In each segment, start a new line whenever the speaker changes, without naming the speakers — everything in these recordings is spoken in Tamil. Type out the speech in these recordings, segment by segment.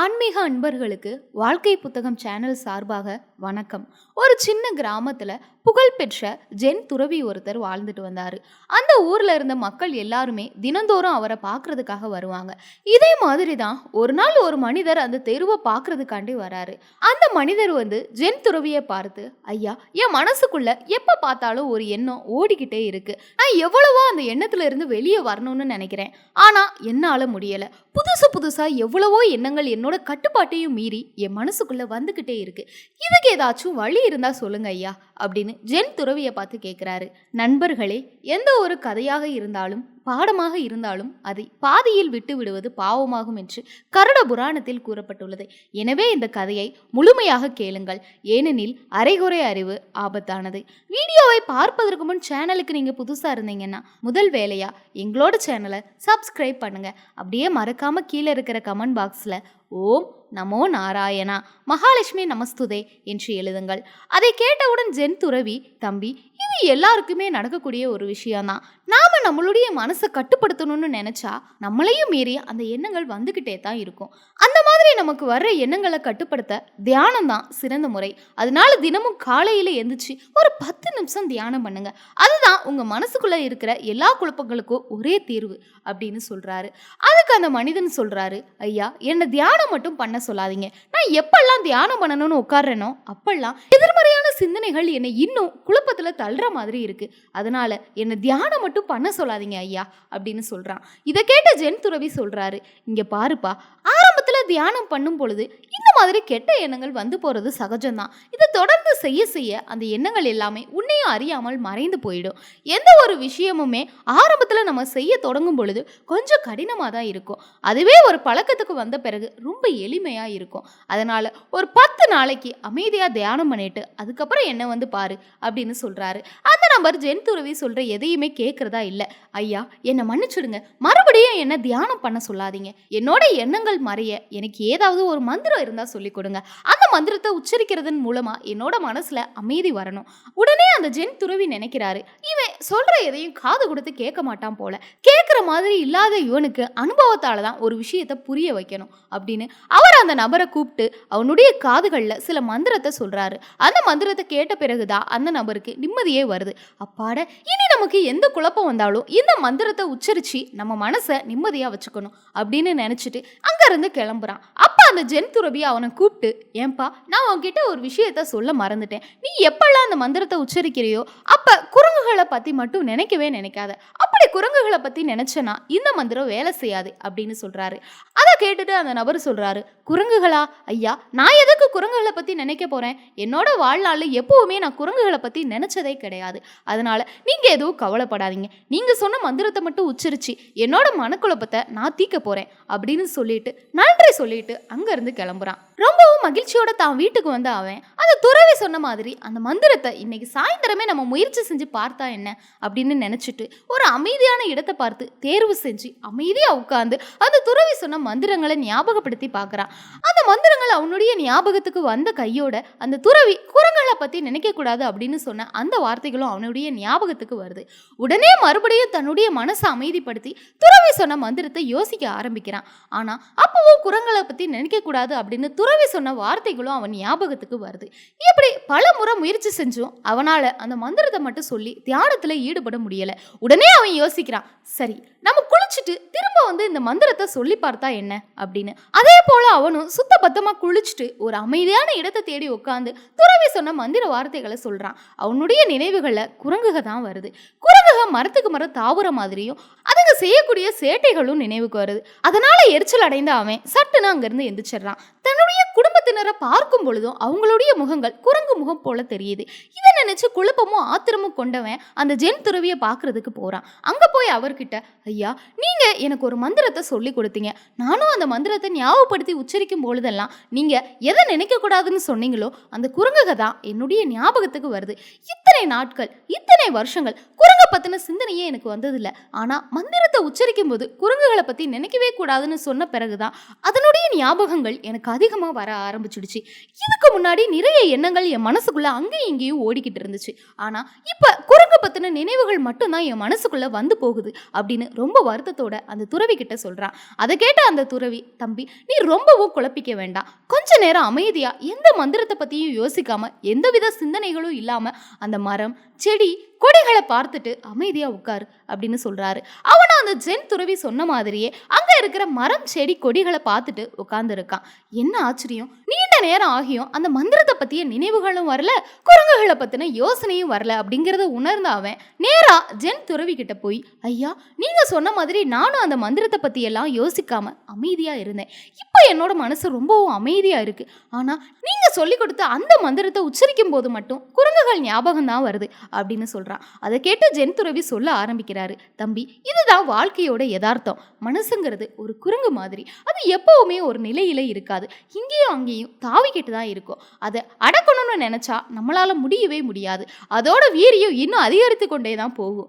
ஆன்மீக அன்பர்களுக்கு வாழ்க்கை புத்தகம் சேனல் சார்பாக வணக்கம். ஒரு சின்ன கிராமத்தில் புகழ்பெற்ற ஜென் துறவி ஒருத்தர் வாழ்ந்துட்டு வந்தார். அந்த ஊரில் இருந்த மக்கள் எல்லாருமே தினந்தோறும் அவரை பார்க்கறதுக்காக வருவாங்க. இதே மாதிரி தான் ஒரு நாள் ஒரு மனிதர் அந்த தெருவை பார்க்கறதுக்காண்டி வராரு. அந்த மனிதர் வந்து ஜென் துறவியை பார்த்து ஐயா என் மனசுக்குள்ள எப்போ பார்த்தாலும் ஒரு எண்ணம் ஓடிக்கிட்டே இருக்கு. நான் எவ்வளவோ அந்த எண்ணத்துல இருந்து வெளியே வரணும்னு நினைக்கிறேன். ஆனால் என்னால் முடியலை. புதுசு புதுசாக எவ்வளவோ எண்ணங்கள் என்னோட கட்டுப்பாட்டையும் மீறி என் மனசுக்குள்ளே வந்துக்கிட்டே இருக்கு. இதுக்கு ஏதாச்சும் வழி இருந்தால் சொல்லுங்க ஐயா. அப்படின்னு ஜென் துறவியை பார்த்து கேட்குறாரு. நண்பர்களே எந்த ஒரு கதையாக இருந்தாலும் பாடமாக இருந்தாலும் அதை பாதியில் விட்டு விடுவது பாவமாகும் என்று கருட புராணத்தில் கூறப்பட்டுள்ளது. எனவே இந்த கதையை முழுமையாக கேளுங்கள். ஏனெனில் அரைகுறை அறிவு ஆபத்தானது. வீடியோவை பார்ப்பதற்கு முன் சேனலுக்கு நீங்க புதுசா இருந்தீங்கன்னா முதல் வேலையா எங்களோட சேனலை சப்ஸ்கிரைப் பண்ணுங்க. அப்படியே மறக்காம கீழே இருக்கிற கமெண்ட் பாக்ஸ்ல ஓம் நமோ நாராயணா மகாலட்சுமி நமஸ்துதே என்று எழுதுங்கள். அதை கேட்டவுடன் ஜென் துறவி தம்பி இது எல்லாருக்குமே நடக்கக்கூடிய ஒரு விஷயம்தான். நாம நம்மளுடைய மனசு மனசை கட்டுப்படுத்தணும்னு நினச்சா நம்மளையும் மீறி அந்த எண்ணங்கள் வந்துக்கிட்டே தான் இருக்கும். அந்த மாதிரி நமக்கு வர்ற எண்ணங்களை கட்டுப்படுத்த தியானம் தான் சிறந்த முறை. அதனால தினமும் காலையில் எந்திரிச்சு ஒரு பத்து நிமிஷம் தியானம் பண்ணுங்க. அதுதான் உங்கள் மனசுக்குள்ளே இருக்கிற எல்லா குழப்பங்களுக்கும் ஒரே தீர்வு அப்படின்னு சொல்கிறாரு அதுக்கு அந்த மனிதன் சொல்கிறாரு ஐயா என்னை தியானம் மட்டும் பண்ண சொல்லாதீங்க. நான் எப்பெல்லாம் தியானம் பண்ணணும்னு உட்கார்றேனோ அப்பெல்லாம் எதிர்மறையான சிந்தனைகள் என்னை இன்னும் குழப்பத்தில் தள்ளுற மாதிரி இருக்கு. அதனால என்னை தியானம் மட்டும் பண்ண சொல்லாதீங்க ஐயா அப்படின்னு சொல்கிறான் இதை கேட்ட ஜென் துறவி சொல்கிறாரு இங்கே பாருப்பா ஆரம்பத்தில் தியானம் பண்ணும் பொழுது இந்த மாதிரி கெட்ட எண்ணங்கள் வந்து போகிறது சகஜம்தான். இதை தொடர்ந்து செய்ய செய்ய அந்த எண்ணங்கள் எல்லாமே உன்னையும் அறியாமல் மறைந்து போயிடும். எந்த ஒரு விஷயமுமே ஆரம்பத்தில் நம்ம செய்ய தொடங்கும் பொழுது கொஞ்சம் கடினமாக தான் இருக்கும். அதுவே ஒரு பழக்கத்துக்கு வந்த பிறகு ரொம்ப எளிமையாக இருக்கும். அதனால் ஒரு பத்து நாளைக்கு அமைதியாக தியானம் பண்ணிட்டு அதுக்கப்புறம் அதுக்கப்புறம் என்ன வந்து பாரு அப்படின்னு சொல்கிறாரு அந்த நம்பர் ஜென் துறவி சொல்கிற எதையுமே கேட்குறதா இல்லை. ஐயா என்னை மன்னிச்சிடுங்க. மறுபடியும் என்ன தியானம் பண்ண சொல்லாதீங்க. என்னோட எண்ணங்கள் மறைய எனக்கு ஏதாவது ஒரு மந்திரம் இருந்தால் சொல்லி கொடுங்க. அந்த மந்திரத்தை உச்சரிக்கிறதன் மூலமாக என்னோட மனசில் அமைதி வரணும். உடனே அந்த ஜென் துறவி நினைக்கிறாரு இவன் சொல்கிற எதையும் காது கொடுத்து கேட்க மாட்டான் போல. கேட்குற மாதிரி இல்லாத இவனுக்கு அனுபவத்தால் தான் ஒரு விஷயத்தை புரிய வைக்கணும். அப்படின்னு அவர் அந்த நபரை கூப்பிட்டு அவனுடைய காதுகளில் சில மந்திரத்தை சொல்கிறாரு அந்த மந்திரத்தை கேட்ட பிறகுதான் அந்த நபருக்கு நிம்மதியே வருது. அப்பாட இனி நமக்கு எந்த குழப்பம் வந்தாலும் இந்த மந்திரத்தை உச்சரிச்சு நம்ம மனசை நிம்மதியா வச்சுக்கணும் அப்படின்னு நினச்சிட்டு அங்கேருந்து கிளம்புறான். அப்ப அந்த ஜென் துறவி அவனை கூப்பிட்டு ஏன்பா நான் உன்கிட்ட ஒரு விஷயத்த சொல்ல மறந்துட்டேன். நீ எப்பெல்லாம் அந்த மந்திரத்தை உச்சரிக்கிறியோ அப்ப குரங்குகளை பத்தி மட்டும் நினைக்கவே நினைக்காத. அப்படி குரங்குகளை பற்றி நினச்சனா இந்த மந்திரம் வேலை செய்யாது அப்படின்னு சொல்றாரு. அதை கேட்டுட்டு அந்த நபர் சொல்றாரு குரங்குகளா? ஐயா நான் எதை குரங்குகளை பற்றி நினைக்க போகிறேன் என்னோட வாழ்நாளில் எப்போவுமே நான் குரங்குகளை பற்றி நினச்சதே கிடையாது. அதனால் நீங்கள் எதுவும் கவலைப்படாதீங்க. நீங்கள் சொன்ன மந்திரத்தை மட்டும் உச்சரிச்சு என்னோட மனக்குழப்பத்தை நான் தீக்க போகிறேன் அப்படின்னு சொல்லிட்டு நன்றி சொல்லிட்டு அங்கேருந்து கிளம்புறான். ரொம்பவும் மகிழ்ச்சியோட தான் வீட்டுக்கு வந்த அவன். அந்த துறவி சொன்ன மாதிரி அந்த மந்திரத்தை இன்னைக்கு சாயந்தரமே நம்ம முயற்சி செஞ்சு பார்த்தா என்ன அப்படின்னு நினச்சிட்டு ஒரு அமைதியான இடத்தை பார்த்து தேர்வு செஞ்சு அமைதியாக உட்காந்து அந்த துறவி சொன்ன மந்திரங்களை ஞாபகப்படுத்தி பார்க்கறான் அந்த மந்திரங்கள் அவனுடைய ஞாபகத்துக்கு வந்த கையோட அந்த துறவி குரங்களை பற்றி நினைக்கக்கூடாது அப்படின்னு சொன்ன அந்த வார்த்தைகளும் அவனுடைய ஞாபகத்துக்கு வருது. உடனே மறுபடியும் தன்னுடைய மனசை அமைதிப்படுத்தி துறவி சொன்ன மந்திரத்தை யோசிக்க ஆரம்பிக்கிறான். ஆனால் அப்பவும் குரங்களை பற்றி நினைக்கக்கூடாது அப்படின்னு துறவி சொன்ன வார்த்தைகளும் அவன் ஞாபகத்துக்கு வருது. இப்படி பல முறை முயற்சி செஞ்சும் அவனால அந்த மந்திரத்தை மட்டும் சொல்லி தியானத்துல ஈடுபட முடியல. உடனே அவன் யோசிக்கிறான் சரி நம்ம குளிச்சுட்டு திரும்ப வந்து இந்த மந்திரத்தை சொல்லி பார்த்தா என்ன? அப்படின்னு. அதே போல அவனும் சுத்த பத்தமாக குளிச்சுட்டு ஒரு அமைதியான இடத்தை தேடி உட்காந்து துறவி சொன்ன மந்திர வார்த்தைகளை சொல்கிறான் அவனுடைய நினைவுகளில் குரங்குக தான் வருது. குரங்குக மரத்துக்கு மரம் தாவுற மாதிரியும் அதுங்க செய்யக்கூடிய சேட்டைகளும் நினைவுக்கு வருது. அதனால் எரிச்சல் அடைந்த அவன் சட்டுன்னு அங்கிருந்து எந்திரிச்சிடுறான். தன்னுடைய குடும்ப குடும்பத்தினரை பார்க்கும் பொழுதும் அவங்களுடைய முகங்கள் குரங்கு முகம் போல தெரியுது. இதை நினைச்சு குழப்பமும் ஆத்திரமும் கொண்டவன் அந்த ஜென் துறவியை பார்க்கறதுக்கு போறான். அங்க போய் அவர்கிட்ட ஐயா நீங்க எனக்கு ஒரு மந்திரத்தை சொல்லி கொடுத்தீங்க. நானும் அந்த மந்திரத்தை ஞாபகப்படுத்தி உச்சரிக்கும் பொழுதெல்லாம் நீங்க எதை நினைக்க கூடாதுன்னு சொன்னீங்களோ அந்த குரங்குக தான் என்னுடைய ஞாபகத்துக்கு வருது. இத்தனை நாட்கள் இத்தனை வருஷங்கள் குரங்க பத்தின சிந்தனையே எனக்கு வந்ததில்ல. ஆனா மந்திரத்தை உச்சரிக்கும் போது குரங்குகளை பத்தி நினைக்கவே கூடாதுன்னு சொன்ன பிறகுதான் அதனுடைய ஞாபகங்கள் எனக்கு அதிகமாக வர ஆரம்பிச்சிடுச்சு. இதுக்கு முன்னாடி நிறைய எண்ணங்கள் என் மனசுக்குள்ள அங்கேயும் இங்கேயும் ஓடிக்கிட்டு ஓடிக்கிட்டு இருந்துச்சு. ஆனால் இப்போ குரங்கு பற்றின நினைவுகள் மட்டும்தான் என் மனசுக்குள்ளே வந்து போகுது அப்படின்னு ரொம்ப வருத்தத்தோட அந்த துறவி கிட்ட சொல்கிறான் அதை கேட்ட அந்த துறவி தம்பி நீ ரொம்பவும் குழப்பிக்க வேண்டாம். கொஞ்ச நேரம் அமைதியாக எந்த மந்திரத்தை பற்றியும் யோசிக்காமல் எந்தவித சிந்தனைகளும் இல்லாமல் அந்த மரம் செடி கொடிகளை பார்த்துட்டு அமைதியா உட்காரு அப்படின்னு சொல்றாரு. அவனும் அந்த ஜென் துறவி சொன்ன மாதிரியே அங்க இருக்கிற மரம் செடி கொடிகளை பார்த்துட்டு உட்காந்துருக்கான் என்ன ஆச்சரியம்? நீண்ட நேரம் ஆகியும் அந்த மந்திரத்தை பத்திய நினைவுகளும் வரல குரங்குகளை பத்தின யோசனையும் வரல அப்படிங்கறத உணர்ந்த அவன் நேரா ஜென் துறவி கிட்ட போய் ஐயா நீங்க சொன்ன மாதிரி நானும் அந்த மந்திரத்தை பத்தி எல்லாம் யோசிக்காம அமைதியா இருந்தேன். இப்போ என்னோட மனசு ரொம்பவும் அமைதியா இருக்கு. ஆனா நீங்க சொல்லி கொடுத்த அந்த மந்திரத்தை உச்சரிக்கும் போது மட்டும் குரங்குகள் ஞாபகம் தான் வருது அப்படின்னு சொல்றான். அதை கேட்டு ஜென் துறவி சொல்ல ஆரம்பிக்கிறாரு. தம்பி இதுதான் வாழ்க்கையோட யதார்த்தம். மனசுங்கிறது ஒரு குரங்கு மாதிரி. அது எப்பவுமே ஒரு நிலையில இருக்காது. இங்கேயும் அங்கேயும் தாவிக்கிட்டு தான் இருக்கும். அதை அடக்கணும்னு நினைச்சா நம்மளால முடியவே முடியாது. அதோட வீரியம் இன்னும் அதிகரித்து கொண்டே தான் போகும்.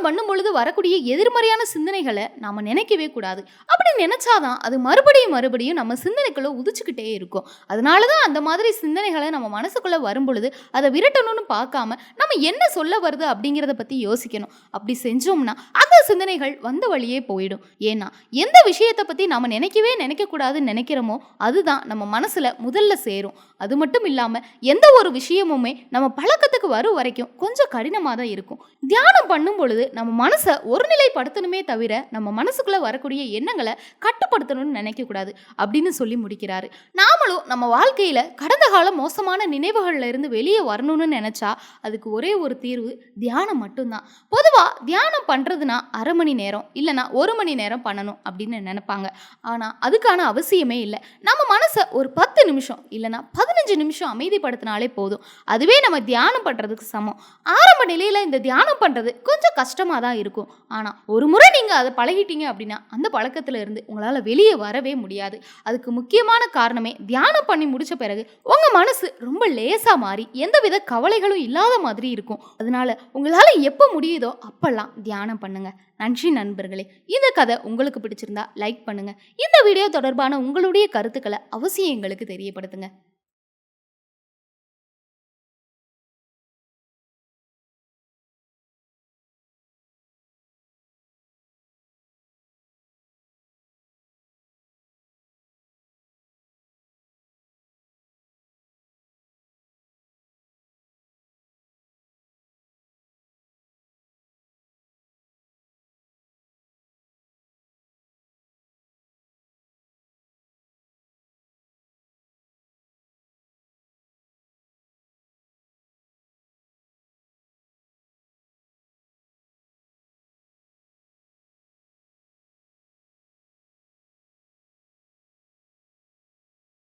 தியானம் பண்ணும் பொழுது வரக்கூடிய எதிர்மறையான சிந்தனைகளை நாம் நினைக்கவே கூடாது. அப்படி நினைச்சாதான் அது மறுபடியும் மறுபடியும் நம்ம சிந்தனைக்குள்ளே உதிச்சுக்கிட்டே இருக்கும். அதனால தான் அந்த மாதிரி சிந்தனைகளை நம்ம மனசுக்குள்ளே வரும் பொழுது அதை விரட்டணும்னு பார்க்காம நம்ம என்ன சொல்ல வருது அப்படிங்கிறத பற்றி யோசிக்கணும். அப்படி செஞ்சோம்னா அந்த சிந்தனைகள் வந்த வழியே போயிடும். ஏன்னா எந்த விஷயத்தை பற்றி நாம் நினைக்கவே நினைக்கக்கூடாதுன்னு நினைக்கிறோமோ அதுதான் நம்ம மனசில் முதல்ல சேரும். அது மட்டும் இல்லாமல் எந்த ஒரு விஷயமுமே நம்ம பழக்கத்துக்கு வரும் வரைக்கும் கொஞ்சம் கடினமாக தான் இருக்கும். தியானம் பண்ணும் பொழுது நம்ம மனசை ஒருநிலைப்படுத்தணுமே தவிர நம்ம மனசுக்குள்ளே வரக்கூடிய எண்ணங்களை கட்டுப்படுத்தணும்னு நினைக்கக்கூடாது அப்படின்னு சொல்லி முடிக்கிறாரு. நாமளும் நம்ம வாழ்க்கையில் கடந்த கால மோசமான நினைவுகளில் இருந்து வெளியே வரணும்னு நினச்சா அதுக்கு ஒரே ஒரு தீர்வு தியானம் மட்டும்தான். பொதுவாக தியானம் பண்ணுறதுனா அரை மணி நேரம் இல்லைன்னா ஒரு மணி நேரம் பண்ணணும் அப்படின்னு நினைப்பாங்க. ஆனால் அதுக்கான அவசியமே இல்லை. நம்ம மனசை ஒரு பத்து நிமிஷம் இல்லைனா பதினஞ்சு நிமிஷம் அமைதிப்படுத்தினாலே போதும். அதுவே நம்ம தியானம் பண்ணுறதுக்கு சமம். ஆரம்ப நிலையில் இந்த தியானம் பண்ணுறது கொஞ்சம் கஷ்டம். தான் இருக்கும். ஆனால் ஒரு முறை நீங்கள் அதை பழகிட்டீங்க அப்படின்னா அந்த பழக்கத்துல இருந்து உங்களால் வெளியே வரவே முடியாது. அதுக்கு முக்கியமான காரணமே தியானம் பண்ணி முடித்த பிறகு உங்கள் மனசு ரொம்ப லேசாக மாறி எந்தவித கவலைகளும் இல்லாத மாதிரி இருக்கும். அதனால உங்களால் எப்போ முடியுதோ அப்பெல்லாம் தியானம் பண்ணுங்க. நன்றி நண்பர்களே. இந்த கதை உங்களுக்கு பிடிச்சிருந்தா லைக் பண்ணுங்கள் இந்த வீடியோ தொடர்பான உங்களுடைய கருத்துக்களை அவசியம் எங்களுக்கு தெரியப்படுத்துங்க.